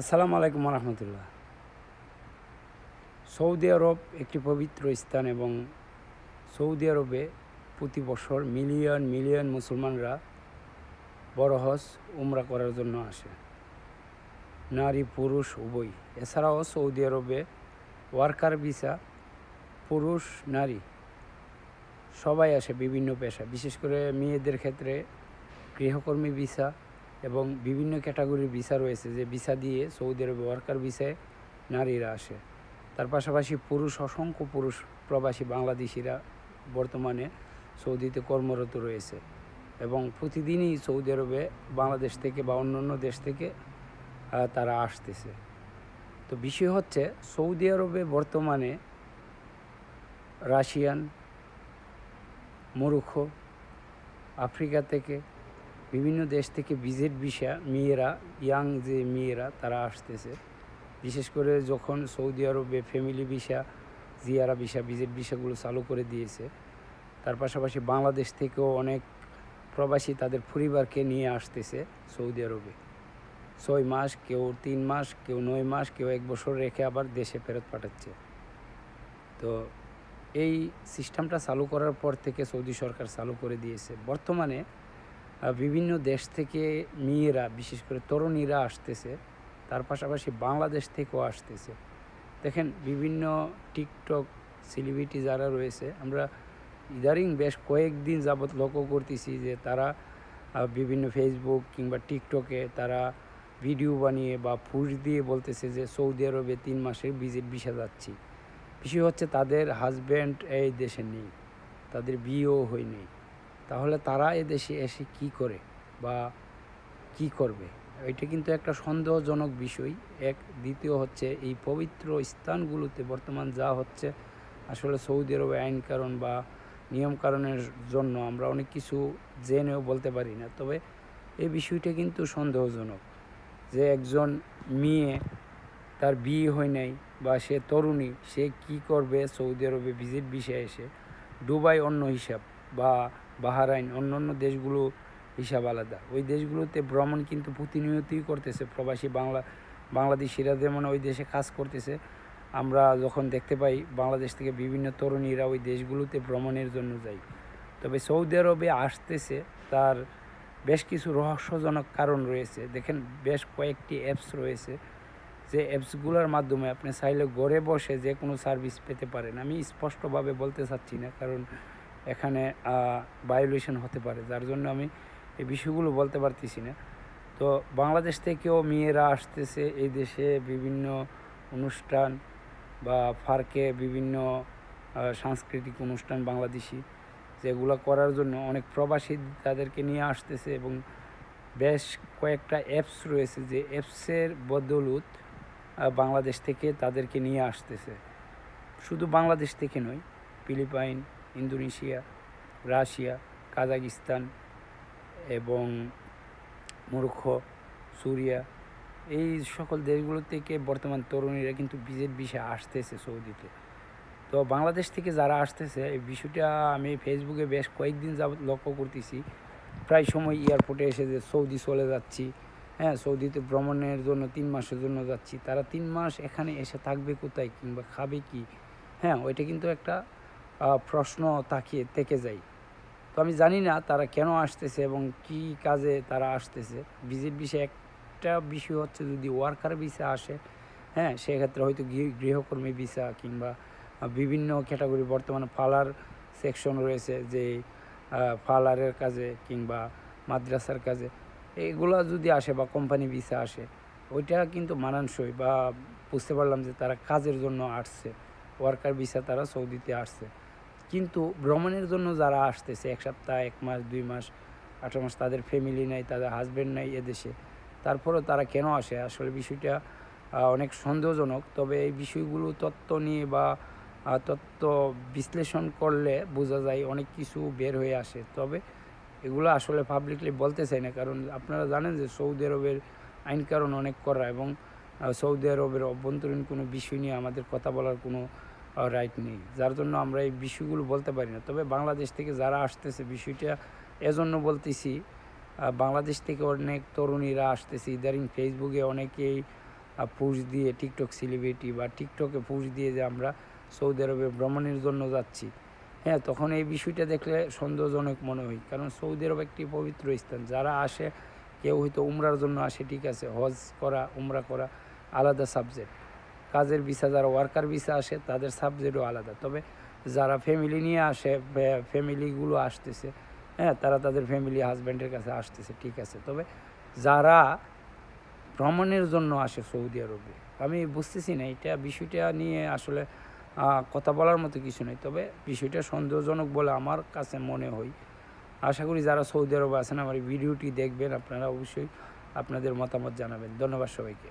আসসালামু আলাইকুম রহমতুল্লাহ সৌদি আরব একটি পবিত্র স্থান এবং সৌদি আরবে প্রতি বছর মিলিয়ন মিলিয়ন মুসলমানরা বড় হজ, উমরা করার জন্য আসে। নারী, পুরুষ, উভয়। এছাড়াও সৌদি আরবে ওয়ার্কার ভিসা, পুরুষ, নারী, সবাই আসে বিভিন্ন পেশা বিশেষ করে মেয়েদের ক্ষেত্রে গৃহকর্মী ভিসা এবং বিভিন্ন ক্যাটাগরির ভিসা রয়েছে যে ভিসা দিয়ে সৌদি আরবে ওয়ার্কার ভিসায় নারীরা আসে। তার পাশাপাশি পুরুষ, অসংখ্য পুরুষ প্রবাসী বাংলাদেশিরা বর্তমানে সৌদিতে কর্মরত রয়েছে এবং প্রতিদিনই সৌদি আরবে বাংলাদেশ থেকে বা অন্যান্য দেশ থেকে তারা আসতেছে। তো বিষয় হচ্ছে সৌদি আরবে বর্তমানে রাশিয়ান মরুক্ষ আফ্রিকা থেকে বিভিন্ন দেশ থেকে ভিজিট ভিসা মেয়েরা ইয়াং যে মেয়েরা, তারা আসতেছে। বিশেষ করে যখন সৌদি আরবে ফ্যামিলি ভিসা জিয়ারা ভিসা ভিজিট ভিসাগুলো চালু করে দিয়েছে। তার পাশাপাশি বাংলাদেশ থেকেও অনেক প্রবাসী তাদের পরিবারকে নিয়ে আসতেছে সৌদি আরবে। ছয় মাস, কেউ তিন মাস, কেউ নয় মাস, কেউ এক বছর রেখে আবার দেশে ফেরত পাঠাচ্ছে। তো এই সিস্টেমটা চালু করার পর থেকে সৌদি সরকার চালু করে দিয়েছে। বর্তমানে বিভিন্ন দেশ থেকে মেয়েরা, বিশেষ করে তরুণীরা আসতেছে। তার পাশাপাশি বাংলাদেশ থেকেও আসতেছে। দেখেন, বিভিন্ন টিকটক সেলিব্রিটি যারা রয়েছে, আমরা ইদারিং বেশ কয়েকদিন যাবৎ লক্ষ্য করতেছি যে তারা বিভিন্ন ফেসবুক কিংবা টিকটকে তারা ভিডিও বানিয়ে বা ফুস দিয়ে বলতেছে যে সৌদি আরবে তিন মাসের ভিজিট ভিসা যাচ্ছি বিষয় হচ্ছে তাদের হাজব্যান্ড এই দেশে নেই, তাদের বিয়েও হয়নি তাহলে তারা এ দেশে এসে কি করে বা কি করবে? এটা কিন্তু একটা সন্দেহজনক বিষয়। এক, দ্বিতীয় হচ্ছে এই পবিত্র স্থানগুলোতে বর্তমান যা হচ্ছে, আসলে সৌদি আরবে আইন কারণ বা নিয়ম কারণের জন্য আমরা অনেক কিছু জেনেও বলতে পারি না। তবে এই বিষয়টা কিন্তু সন্দেহজনক যে একজন মেয়ে তার বিয়ে হয় নাই বা সে তরুণী, সে কি করবে সৌদি আরবে ভিজিট বিষয়ে এসে? দুবাই অন্য হিসাব বা বাহারাইন অন্য অন্য দেশগুলো হিসাব আলাদা। ওই দেশগুলোতে ভ্রমণ কিন্তু প্রতিনিয়তই করতেছে। প্রবাসী বাংলা, বাংলাদেশিরা যেমন ওই দেশে কাজ করতেছে, আমরা যখন দেখতে পাই বাংলাদেশ থেকে বিভিন্ন তরুণীরা ওই দেশগুলোতে ভ্রমণের জন্য যায়। তবে সৌদি আরবে আসতেছে, তার বেশ কিছু রহস্যজনক কারণ রয়েছে। দেখেন, বেশ কয়েকটি অ্যাপস রয়েছে। যে অ্যাপসগুলোর মাধ্যমে আপনি চাইলে ঘরে বসে যে কোনো সার্ভিস পেতে পারেন। আমি স্পষ্টভাবে বলতে চাচ্ছি না, কারণ এখানে ভায়োলেশন হতে পারে। যার জন্য আমি এই বিষয়গুলো বলতে পারতেছি না। তো বাংলাদেশ থেকেও মেয়েরা আসতেছে এই দেশে বিভিন্ন অনুষ্ঠান বা ফার্কে বিভিন্ন সাংস্কৃতিক অনুষ্ঠান বাংলাদেশি, যেগুলো করার জন্য অনেক প্রবাসী তাদেরকে নিয়ে আসতেছে এবং বেশ কয়েকটা অ্যাপস রয়েছে যে অ্যাপসের বদৌলত বাংলাদেশ থেকে তাদেরকে নিয়ে আসতেছে। শুধু বাংলাদেশ থেকে নয় ফিলিপাইন ইন্দোনেশিয়া, রাশিয়া, কাজাকিস্তান এবং মূর্খ সুরিয়া, এই সকল দেশগুলো থেকে বর্তমান তরুণীরা কিন্তু ভিজিট বিষয়ে আসতেছে সৌদিতে। তো বাংলাদেশ থেকে যারা আসতেছে, এই বিষয়টা আমি ফেসবুকে বেশ কয়েকদিন যাবত লক্ষ্য করতেছি। প্রায় সময় এয়ারপোর্টে এসে যে সৌদি চলে যাচ্ছি হ্যাঁ সৌদিতে ভ্রমণের জন্য তিন মাসের জন্য যাচ্ছি। তারা তিন মাস এখানে এসে থাকবে কোথায় কিংবা খাবে কি? হ্যাঁ ওইটা কিন্তু একটা প্রশ্ন তাকিয়ে থেকে যায়। তো আমি জানি না তারা কেন আসতেছে এবং কি কাজে তারা আসতেছে। ভিজিট বিষয়ে একটা বিষয় হচ্ছে যদি ওয়ার্কার ভিসা আসে হ্যাঁ সেক্ষেত্রে হয়তো গৃহ- গৃহকর্মী ভিসা কিংবা বিভিন্ন ক্যাটাগরি বর্তমানে পার্লার সেকশন রয়েছে যে পার্লারের কাজে কিংবা মাদ্রাসার কাজে। এগুলো যদি আসে বা কোম্পানি ভিসা আসে, ওইটা কিন্তু মানানসই বা বুঝতে পারলাম যে তারা কাজের জন্য আসছে। ওয়ার্কার ভিসা তারা সৌদিতে আসছে। কিন্তু ভ্রমণের জন্য যারা আসতেছে, এক সপ্তাহ, এক মাস, দুই মাস, আঠারো মাস তাদের ফ্যামিলি নেই, তাদের হাজব্যান্ড নেই এদেশে। তারপরেও তারা কেন আসে? আসলে বিষয়টা অনেক সন্দেহজনক। তবে এই বিষয়গুলো তত্ত্ব নিয়ে বা তত্ত্ব বিশ্লেষণ করলে বোঝা যায় অনেক কিছু বের হয়ে আসে। তবে এগুলো আসলে পাবলিকলি বলতে চাই না, কারণ আপনারা জানেন যে সৌদি আরবের আইন কারণ অনেক করা এবং সৌদি আরবের অভ্যন্তরীণ কোনো বিষয় নিয়ে আমাদের কথা বলার কোনো রাইট নেই যার জন্য আমরা এই বিষয়গুলো বলতে পারি না। তবে বাংলাদেশ থেকে যারা আসতেছে বিষয়টা এজন্য বলতেছি বাংলাদেশ থেকে অনেক তরুণীরা আসতেছে। ইদারিং ফেসবুকে অনেকেই পোস্ট দিয়ে টিকটক সেলিব্রিটি বা টিকটকে পোস্ট দিয়ে যে আমরা সৌদি আরবে ভ্রমণের জন্য যাচ্ছি। হ্যাঁ তখন এই বিষয়টা দেখলে সন্দেহজনক মনে হয়। কারণ সৌদি আরব একটি পবিত্র স্থান। যারা আসে, কেউ হয়তো উমরার জন্য আসে, ঠিক আছে, হজ করা, উমরা করা, আলাদা সাবজেক্ট কাজের ভিসা, যারা ওয়ার্কার ভিসা আসে, তাদের সাবজেক্টও আলাদা। তবে যারা ফ্যামিলি নিয়ে আসে ফ্যামিলিগুলো আসতেছে হ্যাঁ তারা তাদের ফ্যামিলি হাজব্যান্ডের কাছে আসতেছে, ঠিক আছে। তবে যারা ভ্রমণের জন্য আসে সৌদি আরবে, আমি বুঝতেছি না, এটা বিষয়টা নিয়ে আসলে কথা বলার মতো কিছু নেই। তবে বিষয়টা সন্দেহজনক বলে আমার কাছে মনে হয়। আশা করি যারা সৌদি আরবে আছেন, আমার ভিডিওটি দেখবেন, আপনারা অবশ্যই আপনাদের মতামত জানাবেন। ধন্যবাদ সবাইকে।